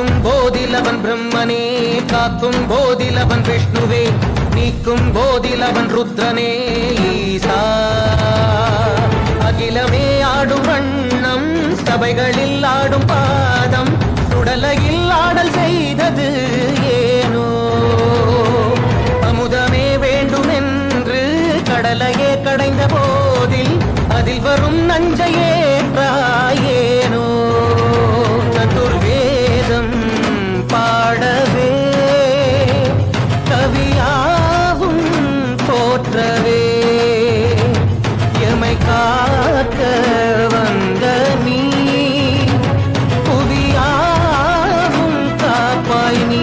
ஆக்கும் போதிலவன் பிரம்மனே காக்கும் போதிலவன் விஷ்ணுவே நீக்கும் போதிலவன் ருத்ரனே ஈசா. அகிலமே ஆடும் வண்ணம் சபைகளில் ஆடும் பாதம் சுடலையில் ஆடல் செய்தது ஏனோ. அமுதமே வேண்டும் என்று கடலையே கடைந்த போதில் அதில் வரும் நஞ்சையே போற்றவே எமை காக்க வந்த நீ புவியாவும் காப்பாய் நீ.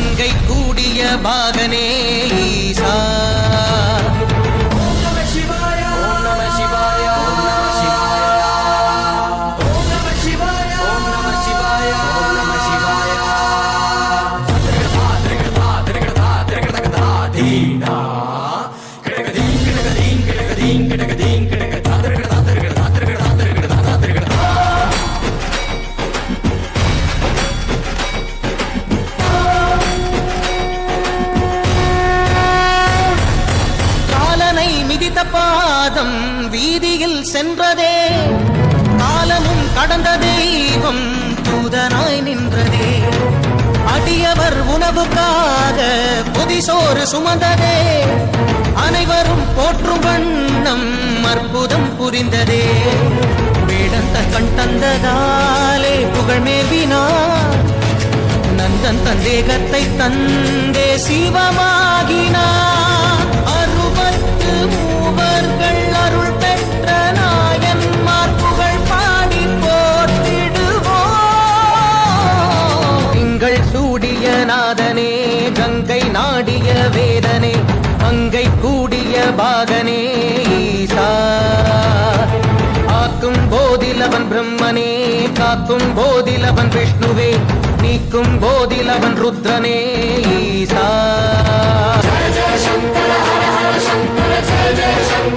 மங்கை கூடிய பாகனே ஈசா. மிதித்த பாதம் வீதியில் சென்றதே. காலமும் கடந்த தெய்வம் தூதனாய் நின்றதே. அடியவர் உணவுக்காக புதிசோறு சுமந்ததே. அனைவரும் போற்றும் வண்ணம் அற்புதம் புரிந்ததே. வேடந்த கண் தந்ததாலே புகழ் மேவினார். நந்தன் தந்தேகத்தை தந்தே சிவமாகினார். வாகனே ஈசா ஆக்கும் போதில் அவன் பிரம்மனே காக்கும் போதில் அவன் விஷ்ணுவே நீக்கும் போதில் அவன் ருத்ரனே ஈசா. ஜய ஜய சங்கர ஹர ஹர சங்கர ஜய ஜய சங்கர